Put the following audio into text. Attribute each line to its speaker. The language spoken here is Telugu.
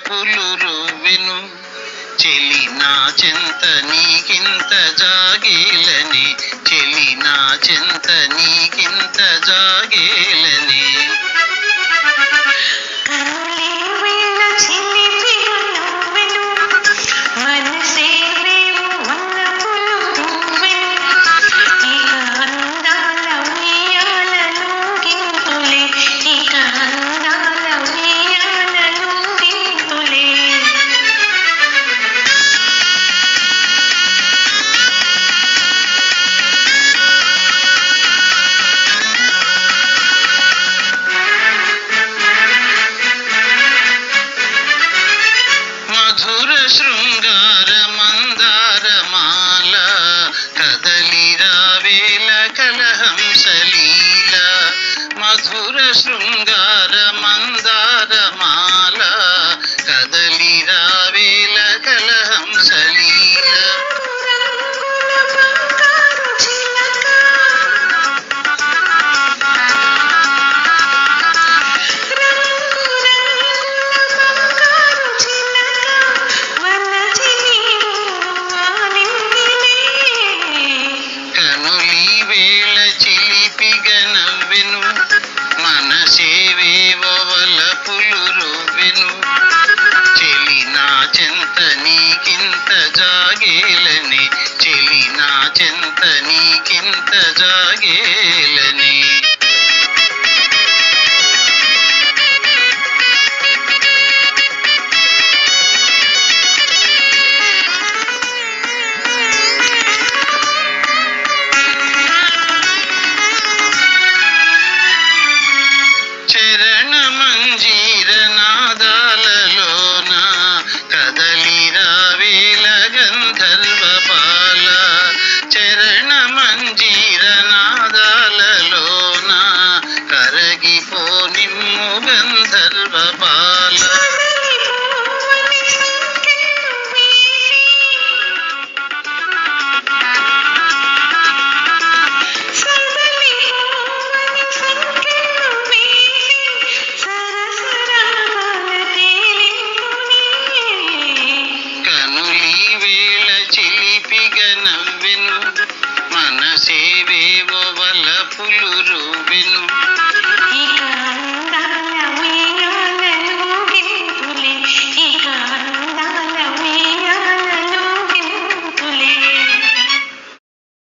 Speaker 1: తప్పులు రువెను. చెలి నా చెంత నీకింత జాగేలని. చెలి నా చెంత నీకింత జాగే శృంగార మందార మాల కదలిరా వేల కలహం సలీల మధుర శృంగ 김대작이 그, bil